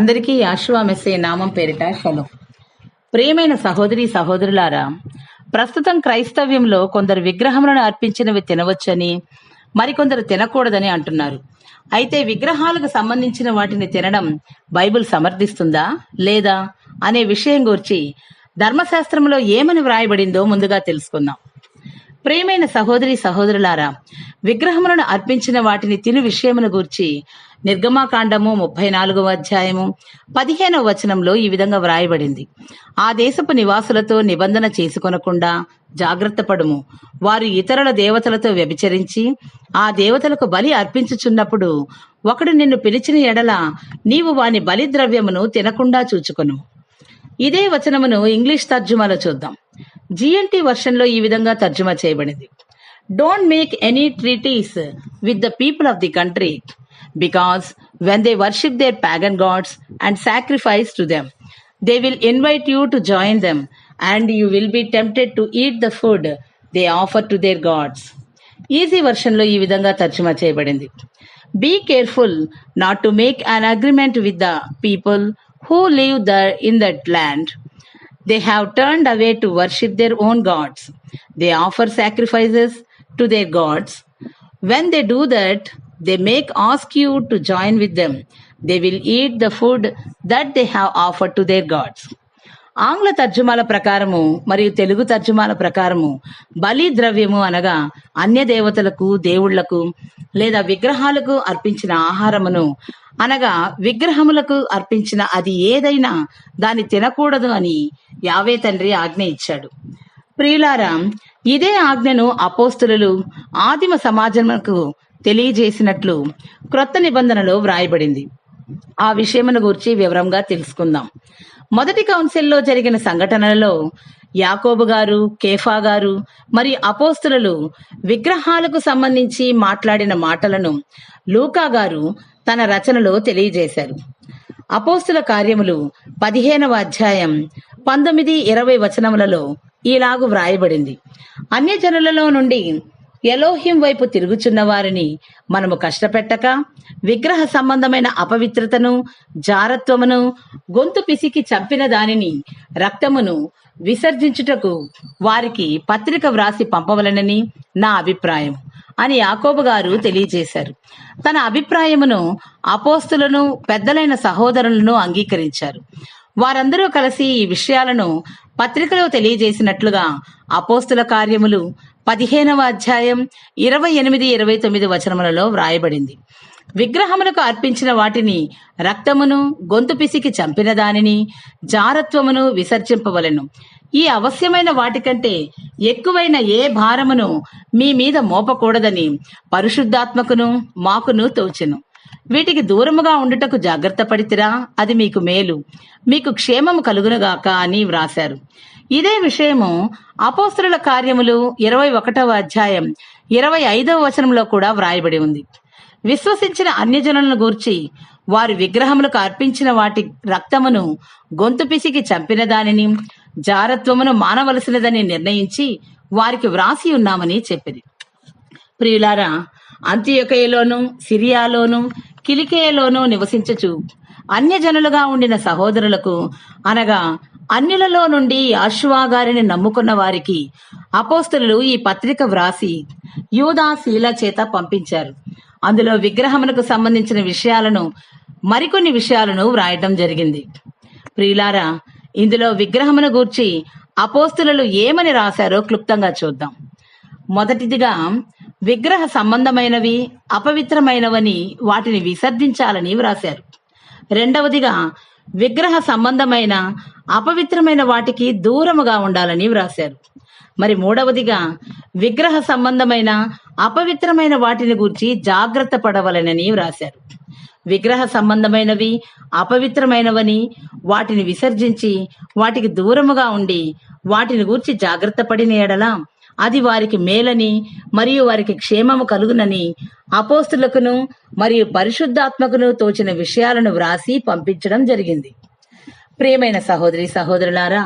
అందరికీ యాశువా మెస్సే నామం పేరిట షలో ప్రియమైన సహోదరి సహోదరులారా ప్రస్తుతం క్రైస్తవ్యంలో కొందరు విగ్రహములను అర్పించినవి తినవచ్చని మరికొందరు తినకూడదని అంటున్నారు. అయితే విగ్రహాలకు సంబంధించిన వాటిని తినడం బైబిల్ సమర్థిస్తుందా లేదా అనే విషయం గురించి ధర్మశాస్త్రంలో ఏమని వ్రాయబడిందో ముందుగా తెలుసుకుందాం. ప్రేమైన సహోదరి సహోదరులారా విగ్రహములను అర్పించిన వాటిని తిను విషయమును గూర్చి నిర్గమాకాండము ముప్పై నాలుగవ అధ్యాయము పదిహేనవ వచనంలో ఈ విధంగా వ్రాయబడింది. ఆ దేశపు నివాసులతో నిబంధన చేసుకొనకుండా జాగ్రత్త పడుము. వారు ఇతరుల దేవతలతో వ్యభిచరించి ఆ దేవతలకు బలి అర్పించుచున్నప్పుడు ఒకడు నిన్ను పిలిచిన ఎడల నీవు వాని బలి ద్రవ్యమును తినకుండా చూచుకొను. ఇదే వచనమును ఇంగ్లీష్ తర్జుమాలో చూద్దాం. జిఎన్టీ వర్షన్లో ఈ విధంగా తర్జుమా చేయబడింది. Don't make any treaties with the people of the country because when they worship their pagan gods and sacrifice to them they will invite you to join them and you will be tempted to eat the food they offer to their gods easy వర్షన్లో ఈ విధంగా తర్జుమా చేయబడింది. Be careful not to make an agreement with the people who live the in that land they have turned away to worship their own gods they offer sacrifices to their gods when they do that they make ask you to join with them they will eat the food that they have offer to their gods ఆంగ్ల తర్జుమాల ప్రకారము మరియు తెలుగు తర్జుమాల ప్రకారము బలి ద్రవ్యము అనగా అన్య దేవతలకు దేవుళ్ళకు లేదా విగ్రహాలకు అర్పించిన ఆహారమును. అనగా విగ్రహములకు అర్పించిన అది ఏదైనా దాన్ని తినకూడదు అని యావే తండ్రి ఆజ్ఞ ఇచ్చాడు. ప్రియులారా ఇదే ఆజ్ఞను అపోస్తులు ఆదిమ సమాజముకు తెలియజేసినట్లు క్రొత్త నిబంధనలో వ్రాయబడింది. ఆ విషయమును గురించి వివరంగా తెలుసుకుందాం. మొదటి కౌన్సిల్లో జరిగిన సంఘటనలలో యాకోబు గారు కేఫా గారు మరియు అపోస్తులు విగ్రహాలకు సంబంధించి మాట్లాడిన మాటలను లూకా గారు తన రచనలో తెలియజేశారు. అపోస్తుల కార్యములు పదిహేనవ అధ్యాయం పంతొమ్మిది ఇరవై వచనములలో ఇలాగు వ్రాయబడింది. అన్యజనులలో నుండి ఎలోహిం వైపు తిరుగుచున్న వారిని మనము కష్టపెట్టక విగ్రహ సంబంధమైన అపవిత్రతను జారత్వమును గొంతు పిసికి చంపిన దానిని రక్తమును విసర్జించుటకు వారికి పత్రిక వ్రాసి పంపవలనని నా అభిప్రాయం అని యాకోబు గారు తెలియజేశారు. తన అభిప్రాయమును అపోస్తులను పెద్దలైన సహోదరులను అంగీకరించారు. వారందరూ కలిసి ఈ విషయాలను పత్రికలో తెలియజేసినట్లుగా అపోస్తుల కార్యములు పదిహేనవ అధ్యాయం ఇరవై ఎనిమిది ఇరవై తొమ్మిది వచనములలో వ్రాయబడింది. విగ్రహములకు అర్పించిన వాటిని రక్తమును గొంతు పిసికి చంపిన దానిని జారత్వమును విసర్జింపవలెను. ఈ అవశ్యమైన వాటికంటే ఎక్కువైన ఏ భారమును మీ మీద మోపకూడదని పరిశుద్ధాత్మకును మాకును తోచెను. వీటికి దూరముగా ఉండుటకు జాగ్రత్త పడితిరా అది మీకు మేలు. మీకు క్షేమము కలుగునుగాక అని వ్రాశారు. ఇదే విషయము అపోస్తుల కార్యములు ఇరవై ఒకటవ అధ్యాయం ఇరవై ఐదవ వచనంలో కూడా వ్రాయబడి ఉంది. విశ్వసించిన అన్యజనులను గూర్చి వారి విగ్రహములకు అర్పించిన వాటి రక్తమును గొంతు పిసికి చంపిన దానిని జారత్వమును మానవలసినదని నిర్ణయించి వారికి వ్రాసి ఉన్నామని చెప్పింది ప్రియులారా అంత్యకయలోను సిరియాలోను కిలికేయలోను నివసించచు అన్యజనులుగా ఉండిన సహోదరులకు అనగా అన్యులలో నుండి యాశువా గారిని నమ్ముకున్న వారికి అపోస్తులు ఈ పత్రిక వ్రాసి యూదా శీల చేత పంపించారు. అందులో విగ్రహమునకు సంబంధించిన విషయాలను మరికొన్ని విషయాలను వ్రాయటం జరిగింది. ప్రియులారా ఇందులో విగ్రహమును గూర్చి అపోస్తులు ఏమని రాశారో క్లుప్తంగా చూద్దాం. మొదటిదిగా విగ్రహ సంబంధమైనవి అపవిత్రమైనవని వాటిని విసర్జించాలని వ్రాశారు. రెండవదిగా విగ్రహ సంబంధమైన అపవిత్రమైన వాటికి దూరముగా ఉండాలని వ్రాశారు. మరి మూడవదిగా విగ్రహ సంబంధమైన అపవిత్రమైన వాటిని గురించి జాగ్రత్త పడవలనని వ్రాశారు. విగ్రహ సంబంధమైనవి అపవిత్రమైనవని వాటిని విసర్జించి వాటికి దూరముగా ఉండి వాటిని గూర్చి జాగ్రత్త పడిన ఎడలా అది వారికి మేలని మరియు వారికి క్షేమము కలుగునని అపోస్తులకును మరియు పరిశుద్ధాత్మకును తోచిన విషయాలను వ్రాసి పంపించడం జరిగింది. ప్రియమైన సహోదరి సహోదరులారా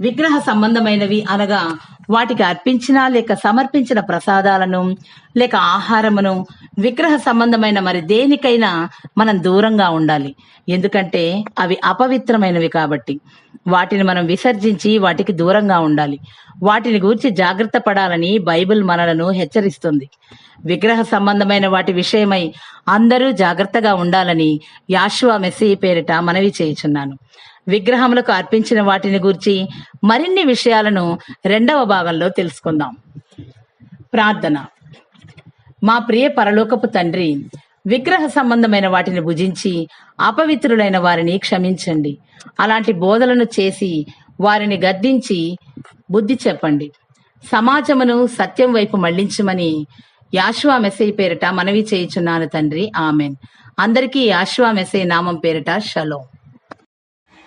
విగ్రహ సంబంధమైనవి అనగా వాటికి అర్పించిన లేక సమర్పించిన ప్రసాదాలను లేక ఆహారమును విగ్రహ సంబంధమైన మరి దేనికైనా మనం దూరంగా ఉండాలి. ఎందుకంటే అవి అపవిత్రమైనవి కాబట్టి. వాటిని మనం విసర్జించి వాటికి దూరంగా ఉండాలి. వాటిని గూర్చి జాగ్రత్త పడాలని బైబిల్ మనలను హెచ్చరిస్తుంది. విగ్రహ సంబంధమైన వాటి విషయమై అందరూ జాగ్రత్తగా ఉండాలని యాశువా మెస్సీ పేరిట మనవి చేయుచున్నాను. విగ్రహములకు అర్పించిన వాటిని గూర్చి మరిన్ని విషయాలను రెండవ భాగంలో తెలుసుకుందాం. ప్రార్థన. మా ప్రియ పరలోకపు తండ్రి విగ్రహ సంబంధమైన వాటిని భుజించి అపవిత్రులైన వారిని క్షమించండి. అలాంటి బోధలను చేసి వారిని గద్దించి బుద్ధి చెప్పండి. సమాజమును సత్యం వైపు మళ్ళించమని యాశ్వా మెసేజ్ పేరిట మనవి చేయుచున్నాను తండ్రి. ఆమెన్. అందరికీ యాశ్వా మెసేజ్ నామం పేరిట షలో.